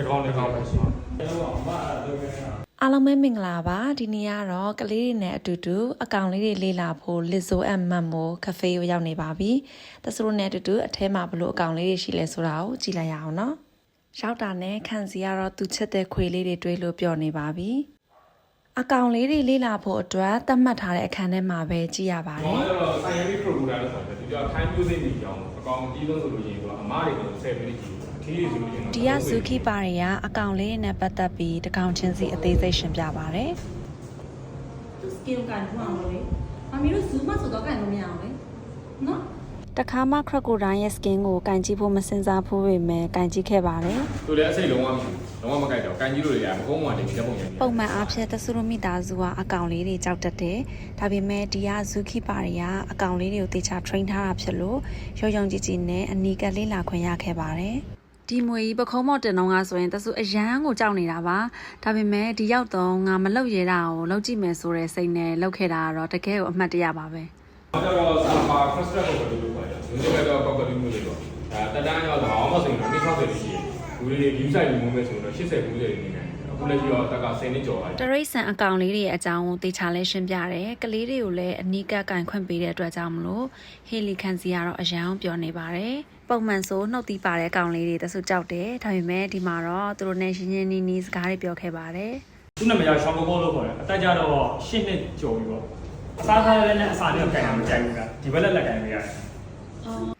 ဒီကောင်ဒီကောင်ပဲရှိတယ်အားလုံးပဲမင်္ဂလာပါဒီနေ့ကတော့ကလေးတွေနဲ့အတူတူအကောင်လေးတွေလေ့လာဖို့ Lizzo and Mammo Cafe ကိုရောက်နေပါပြီတဆူတို့နဲ့အတူတူအထဲမှာဘလို့အကောင်လေးတွေရှိလဲဆိုတာကိုကြည့်လိုက်ရအောင်နော်ရောက်တာနဲ့ခံစီကတော့သူချက်တဲ့ခွေလေးတွေတွေးလို့ပြောနေပါပြီအကောင်လေးတွေလေ့လာဖို့အတွက်သတ်မှတ်ထားတဲ့အခန်းထဲမှာပဲကြည့်ရပါတ။ယ်ကျွန်တော်ကတော့ scientific producer လို့ဆိုတယ်သူက time music တွေကြောင်းအကောင်ကြီးဆုံးဆိုလို့ရှိရင်သူကအမားတွေကို10မိနစ်ကြည့်အထီးတွေဆိုလို့ရှိရင် ဒီကဇူခိပါတွေကအကောင်လေးနဲ့ပတ်သက်ပြီးတကောင်ချင်းစီအသေးစိတ်ရှင်းပြပါတယ်သူ skill ကန်ထူအောင်လို့လေမမီတို့ zoom ဆိုတော့ကန်လို့မရအောင်လေနော်တခါမှခရက်ကိုတိုင်းရဲ့ skin ကိုကန်ကြည့်ဖို့မစင်စားဖို့ပဲမယ်ကန်ကြည့်ခဲ့ပါတယ်သူလည်းအစိတ်လုံးဝမရှိဘူးလုံးဝမကြိုက်တော့ကန်ကြီးလို့ရမကုန်းမှတင်ပြီးတဲ့ပုံရနေပုံမှန်အားဖြင့်တဆူရမိသားစုကအကောင်လေးတွေကြောက်တတ်တယ်။ဒါပေမဲ့ဒီကဇူခိပါတွေကအကောင်လေးတွေကိုတေချာ train ထားတာဖြစ်လို့ရုံရုံကြည်ကြည်နဲ့အနီးကပ်လေးလာခွင့်ရခဲ့ပါတယ်။ ဒီမွေကြီးပခုံးမော့တင်တော့ကဆိုရင်တဆူအရန်ကိုကြောက်နေတာပါ။ဒါပေမဲ့ဒီရောက်တော့ငါမလောက်ရတာကိုလောက်ကြည့်မယ်ဆိုတဲ့စိတ်နဲ့လောက်ခဲ့တာကတော့တကယ်ကိုအမှတ်တရပါပဲ။တော့တော့ဆာပါ crystal ကိုဘယ်လိုလုပ်ပါလဲ။ဒီလိုကတော့ကောက်ကလေးမျိုးတွေပေါ့။အဲတက်တန်းရောက်တော့အောင်မဆိုရင်တော့60လေးရှိတယ်။လူတွေ view site ယူမှုမဲ့ဆိုတော့80 90လေးနေနိုင်တယ်။အ ခုလက်ရှိတော့တက်က10နှစ်ကျော်သွားတပြီရိတ်ဆန်အကောင်လေးတွေရဲ့အကြောင်းကိုတေချာလဲရှင်းပြတယ်။ကလေးတွေကိုလည်းအနီးကပ်ကင်ခွင့်ပေးတဲ့အတွက်ကြောင့်မလို့ဟေလီခန်စီကတော့အရန်ပြောနေပါတယ်။ပုံမှန်ဆိုနှုတ်သီးပါတဲ့အကောင်လေးတွေတဆူကြောက်တယ်။ဒါပေမဲ့ဒီမှာတော့သူတို့နဲ့ရှင်းရှင်းနီးနီးစကားတွေပြောခဲ့ပါတယ်။သူ့နာမည်ကရှောင်းဘောဘောလို့ခေါ်တယ်အတက်ကြတော့ရှစ်နှစ်ကျော်ပြီပေါ့အစားထားတဲ့နဲ့အစာလေးကိုကြိုင်တာမကြိုက်ဘူးကဒီဘက်လက်လက်ကြိုင်ပေးရတယ်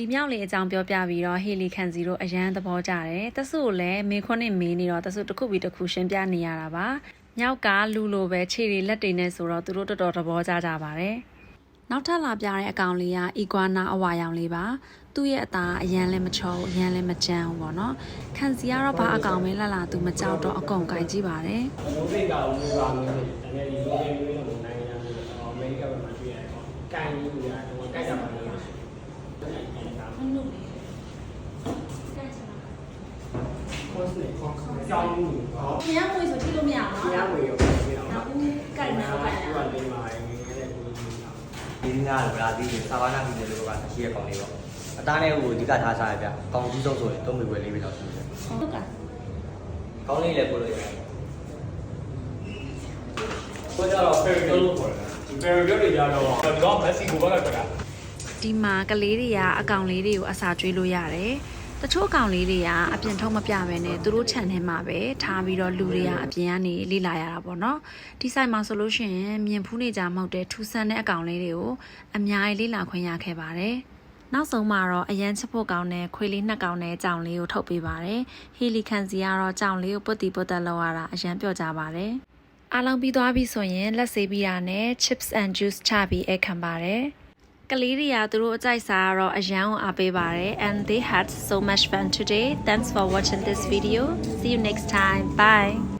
ဒီမြောက်လေးအကြောင်းပြောပြပြီးတော့ဟေလီခန်စီတို့အရန်သဘောကျတယ်။တဆူကိုလည်းမေခွန်းနဲ့မေးနေတော့တဆူတစ်ခုပြီးတစ်ခုရှင်းပြနေရတာပါ။မြောက်ကလူလိုပဲခြေတွေလက်တွေနဲ့ဆိုတော့သူတို့တော်တော်သဘောကျကြပါတယ်။နောက်ထပ်လာပြတဲ့အကောင်လေးက iguana အဝါရောင်လေးပါ။သူ့ရဲ့အသားအရန်လည်းမချောအရန်လည်းမကြမ်းဘူးပေါ့နော်။ခန်စီကတော့ဘာအကောင်ပဲလှလာသူမကြောက်တော့အကုန်ကြိုက်ကြည့်ပါတယ်။လုံးစိတ်ကဝူပါမျိုးတွေဒါနဲ့ဒီလိုမျိုးမျိုးတော့နိုင်ငံမျိုးတော့အမေရိကမှာတွေ့ရတယ်ပေါ့ကန်ကြီးတွေကတော့ကြိုက်ကြပါလို့ရှိတယ် မနုလေကဲချင်တာ ကော့စ်နဲ့ကော့စ်ကြောင်းမှုဟောဘုရားမွေဆိုကြည့်လို့မရအောင်ဘုရားနော်ဝေရောပြီးအောင်နောက်ဦးကြိုက်နေတော့ကြိုက်သူကတာလိမ္မာရင်းနေတဲ့ကိုကြီးကဒီနေ့ကဘရာဇီးဆာဗာနာပြည်နယ်လိုကအရှိရကောင်လေးပေါ့အသားနဲ့ဟိုအဓိကထားစားရဗျကောင်းကြီးဆုံးဆိုရင်သုံးမိွယ်လေးပဲတော့ရှိတယ်ဟုတ်ကဲ့ကောင်းလေးလည်းပို့လို့ရတယ်ကိုကြတော့ fairy tale လို့ခေါ်တယ်ဒီ fairy tale တွေကြတော့ဒီတော့ Messi ကိုဘက်ကထွက်တာဒီမှာကလေးတွေကအကောင်လေးတွေကိုအစာကျွေးလို့ရတယ်။ တချို့အကောင်လေးတွေကအပြင်ထုတ်မပြဘဲနဲ့သူတို့ခြံထဲမှာပဲထားပြီးတော့လူတွေကအပြင်ကနေလေ့လာရတာပေါ့နော်။ဒီဆိုင်မှာဆိုလို့ရှိရင်မြင်ဖူးနေကြမဟုတ်တဲ့ထူဆန်းတဲ့အကောင်လေးတွေကိုအများကြီးလေ့လာခွင့်ရခဲ့ပါတယ်။နောက်ဆုံးမှာတော့အရန်ချက်ဖို့ကောင်းတဲ့ခွေးလေးနှစ်ကောင်နဲ့ကြောင်လေးကိုထုတ်ပေးပါတယ်။ဟီလီခန်စီကတော့ကြောင်လေးကိုပုတ်တီပုတ်တက်လောက်ရတာအရန်ပျော့ကြပါတယ်။အားလုံးပြီးသွားပြီဆိုရင်လက်ဆေးပြီးတာနဲ့ chips and juice ချပြီးအခမ်းပါတယ်။ ကလေးတွေကသူတို့အကြိုက်စားတော့အရန်ကိုအားပေးပါတယ် and they had so much fun today thanks for watching this video see you next time bye